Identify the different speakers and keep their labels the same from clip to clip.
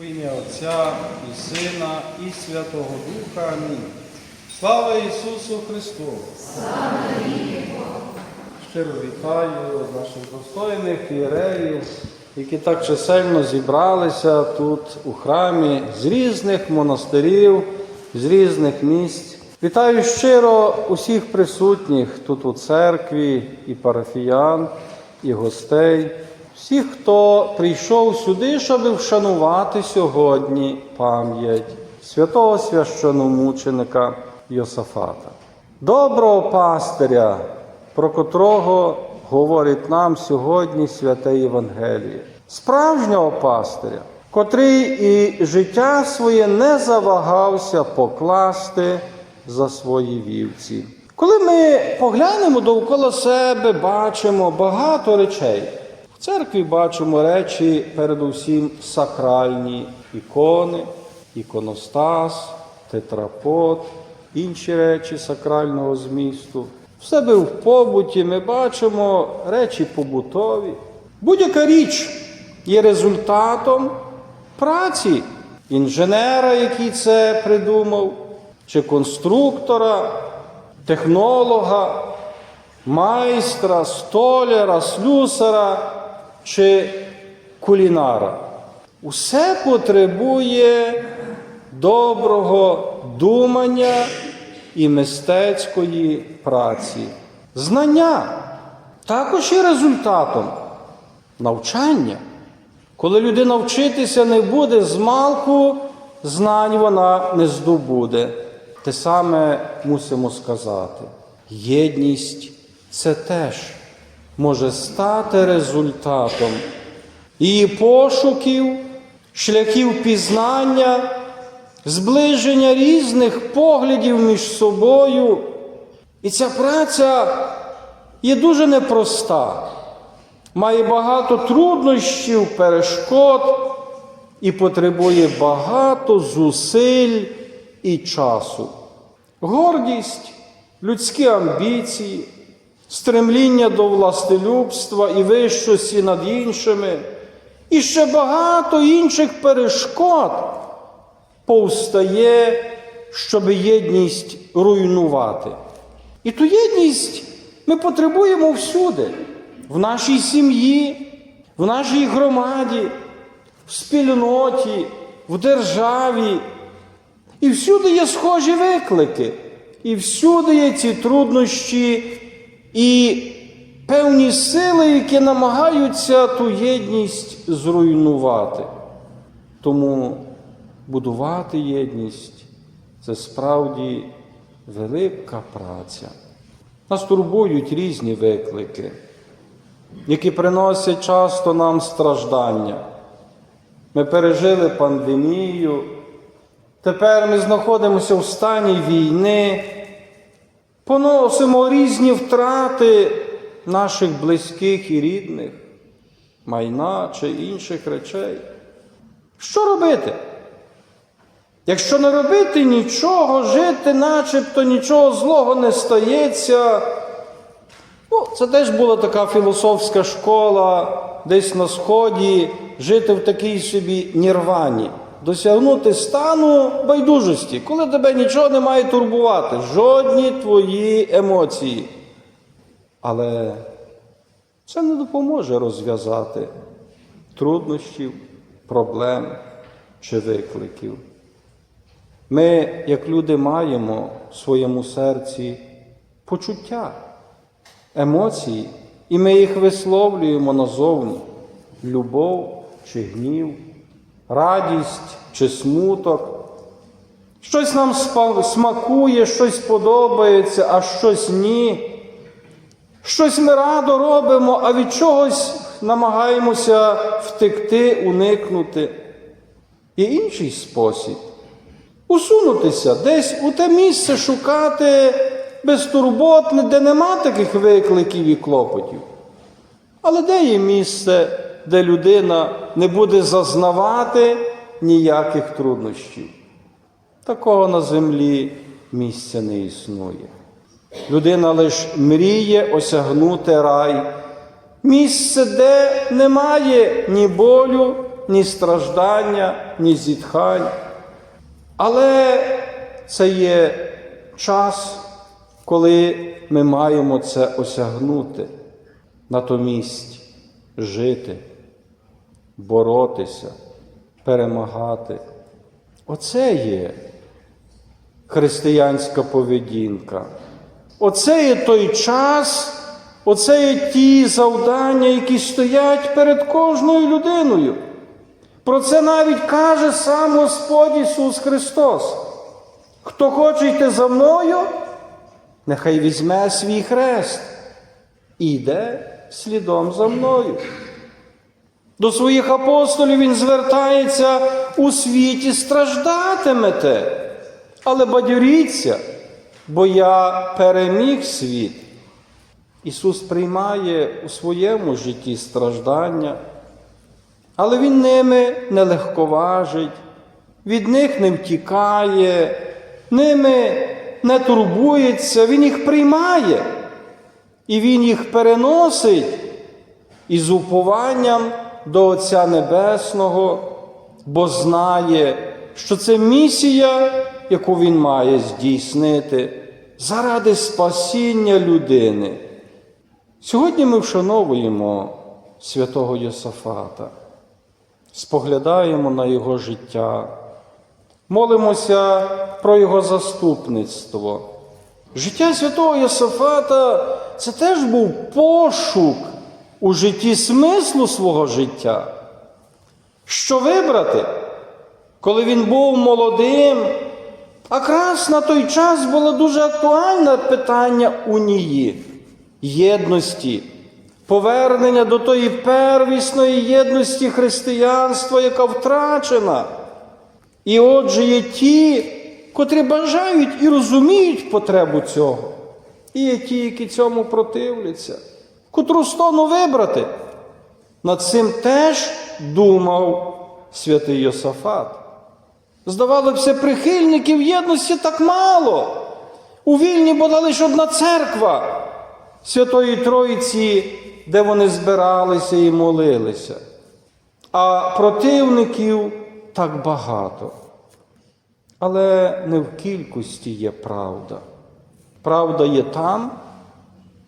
Speaker 1: У ім'я Отця і Сина, і Святого Духа. Амінь. Слава Ісусу Христу! Щиро вітаю наших достойних ієреїв, які так чисельно зібралися тут у храмі з різних монастирів, з різних місць. Вітаю щиро усіх присутніх тут у церкві, і парафіян, і гостей, всіх, хто прийшов сюди, щоб вшанувати сьогодні пам'ять святого священомученика Йосафата. Доброго пастиря, про котрого говорить нам сьогодні святе Євангеліє, справжнього пастиря, котрий і життя своє не завагався покласти за свої вівці. Коли ми поглянемо довкола себе, бачимо багато речей. Церкві бачимо речі, передусім сакральні ікони, іконостас, тетрапот, інші речі сакрального змісту. В себе в побуті ми бачимо речі побутові. Будь-яка річ є результатом праці інженера, який це придумав, чи конструктора, технолога, майстра, столяра, слюсара чи кулінара. Усе потребує доброго думання і мистецької праці. Знання також є результатом навчання. Коли людина вчитися не буде з малку, знань вона не здобуде. Те саме мусимо сказати. Єдність це теж може стати результатом її пошуків, шляхів пізнання, зближення різних поглядів між собою. І ця праця є дуже непроста, має багато труднощів, перешкод і потребує багато зусиль і часу. Гордість, людські амбіції, стремління до властелюбства і вищості над іншими, і ще багато інших перешкод повстає, щоб єдність руйнувати. І ту єдність ми потребуємо всюди, в нашій сім'ї, в нашій громаді, в спільноті, в державі. І всюди є схожі виклики, і всюди є ці труднощі і певні сили, які намагаються ту єдність зруйнувати. Тому будувати єдність це справді велика праця. Нас турбують різні виклики, які приносять часто нам страждання. Ми пережили пандемію, тепер ми знаходимося в стані війни, поносимо різні втрати наших близьких і рідних, майна чи інших речей. Що робити? Якщо не робити нічого, жити, начебто нічого злого не стається. Ну, це теж була така філософська школа десь на сході, жити в такій собі нірвані, досягнути стану байдужості, коли тебе нічого не має турбувати, жодні твої емоції. Але це не допоможе розв'язати труднощів, проблем чи викликів. Ми, як люди, маємо в своєму серці почуття, емоції, і ми їх висловлюємо назовні: любов чи гнів, радість чи смуток. Щось нам смакує, щось подобається, а щось ні. Щось ми радо робимо, а від чогось намагаємося втекти, уникнути. Є інший спосіб усунутися, десь у те місце шукати безтурботне, де нема таких викликів і клопотів. Але де є місце, де людина не буде зазнавати ніяких труднощів? Такого на землі місця не існує. Людина лише мріє осягнути рай, місце, де немає ні болю, ні страждання, ні зітхань. Але це є час, коли ми маємо це осягнути, натомість жити, боротися, перемагати. Оце є християнська поведінка. Оце є той час, оце є ті завдання, які стоять перед кожною людиною. Про це навіть каже сам Господь Ісус Христос. Хто хоче йти за мною, нехай візьме свій хрест і йде слідом за мною. До своїх апостолів він звертається у світі страждатимете, але бадьоріться, бо я переміг світ. Ісус приймає у своєму житті страждання, але Він ними не легковажить, від них не втікає, ними не турбується, Він їх приймає, і Він їх переносить із упованням до Отця Небесного, бо знає, що це місія, яку Він має здійснити заради спасіння людини. Сьогодні ми вшановуємо святого Йосафата, споглядаємо на його життя, молимося про його заступництво. Життя святого Йосафата це теж був пошук у житті смислу свого життя. Що вибрати, коли він був молодим, якраз на той час було дуже актуальне питання унії, єдності, повернення до тої первісної єдності християнства, яка втрачена. І отже є ті, котрі бажають і розуміють потребу цього, і є ті, які цьому противляться, котру сторону вибрати. Над цим теж думав святий Йосафат. Здавалося, прихильників єдності так мало. У вільні була лише одна церква Святої Троїці, де вони збиралися і молилися. А противників так багато. Але не в кількості є правда. Правда є там,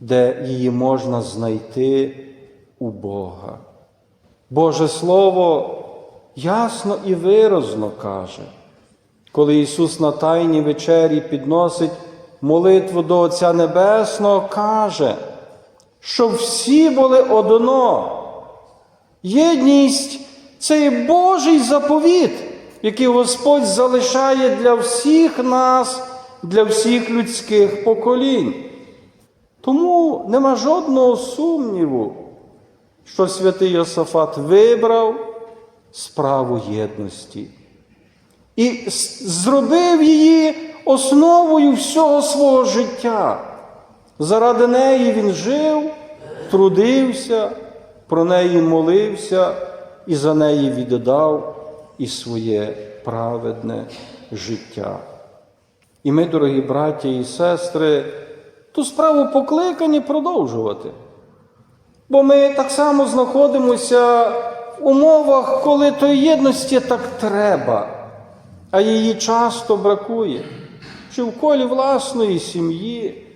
Speaker 1: де її можна знайти у Бога. Боже Слово ясно і виразно каже, коли Ісус на Тайній вечері підносить молитву до Отця Небесного, каже, що всі були одно. Єдність це є Божий заповіт, який Господь залишає для всіх нас, для всіх людських поколінь. Тому нема жодного сумніву, що святий Йосафат вибрав справу єдності і зробив її основою всього свого життя. Заради неї він жив, трудився, про неї молився і за неї віддав і своє праведне життя. І ми, дорогі браття і сестри, ту справу покликані продовжувати. Бо ми так само знаходимося в умовах, коли тої єдності так треба, а її часто бракує, чи в колі власної сім'ї,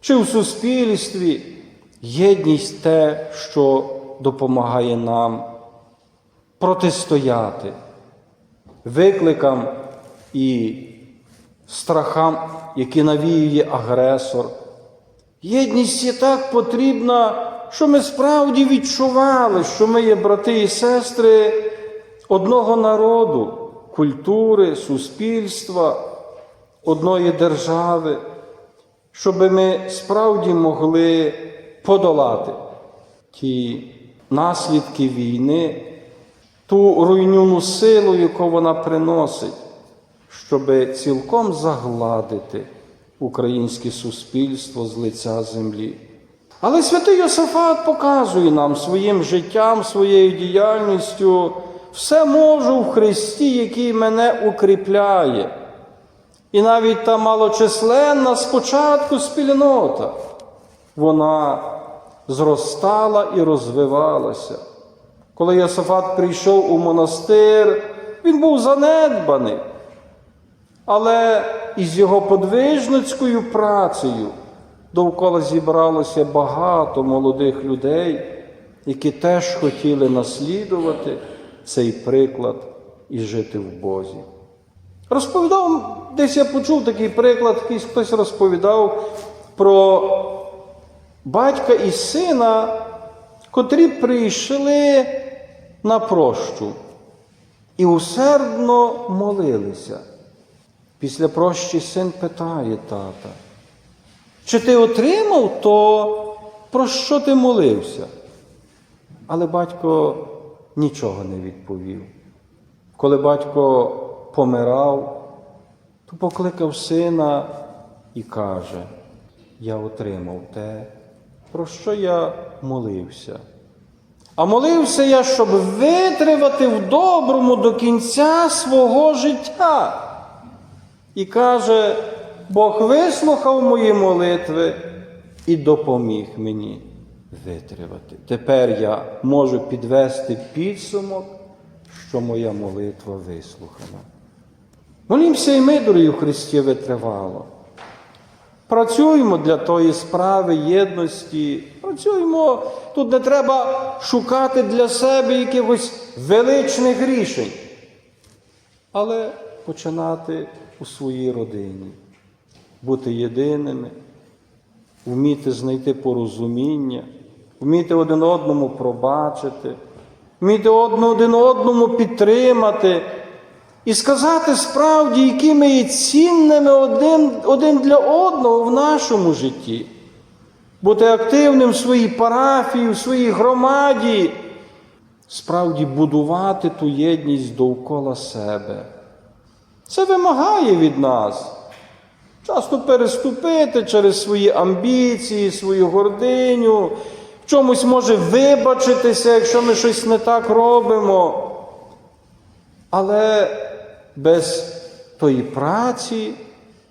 Speaker 1: чи в суспільстві. Єдність те, що допомагає нам протистояти викликам і страхам, які навіює агресор. Єдність є так потрібна, що ми справді відчували, що ми є брати і сестри одного народу, культури, суспільства, одної держави, щоб ми справді могли подолати ті наслідки війни, ту руйнівну силу, яку вона приносить, щоб цілком загладити українське суспільство з лиця землі. Але святий Йосифат показує нам своїм життям, своєю діяльністю, все можу в Христі, який мене укріпляє. І навіть та малочисленна спочатку спільнота, вона зростала і розвивалася. Коли Йосифат прийшов у монастир, він був занедбаний. Але із його подвижницькою працею довкола зібралося багато молодих людей, які теж хотіли наслідувати цей приклад і жити в Бозі. Розповідав, десь я почув такий приклад, якийсь хтось розповідав про батька і сина, котрі прийшли на прощу і усердно молилися. Після прощі син питає тата, чи ти отримав то, про що ти молився? Але батько нічого не відповів. Коли батько помирав, то покликав сина і каже: Я отримав те, про що я молився. А молився я, щоб витривати в доброму до кінця свого життя. І каже, Бог вислухав мої молитви і допоміг мені витривати. Тепер я можу підвести підсумок, що моя молитва вислухана. Молімося і ми, дорогі Христі, витривало. Працюємо для тої справи єдності. Працюємо. Тут не треба шукати для себе якихось величних рішень, але починати у своїй родині, бути єдиними, вміти знайти порозуміння, вміти один одному пробачити, вміти один одному підтримати. І сказати справді, які ми є цінними один, один для одного в нашому житті, бути активним в своїй парафії, в своїй громаді, справді будувати ту єдність довкола себе. Це вимагає від нас часто переступити через свої амбіції, свою гординю, в чомусь може вибачитися, якщо ми щось не так робимо. Але без тої праці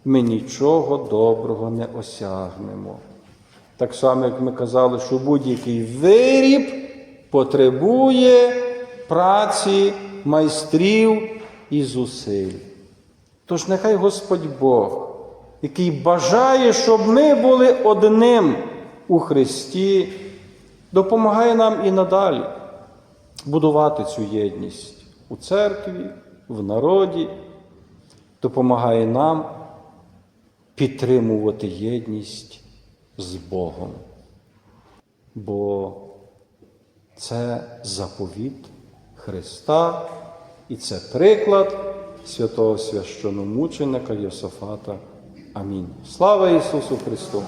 Speaker 1: ми нічого доброго не осягнемо. Так само, як ми казали, що будь-який виріб потребує праці майстрів і зусиль. Тож нехай Господь Бог, який бажає, щоб ми були одним у Христі, допомагає нам і надалі будувати цю єдність у церкві, в народі, допомагає нам підтримувати єдність з Богом. Бо це заповіт Христа і це приклад святого священомученика Йосифата. Амінь. Слава Ісусу Христу!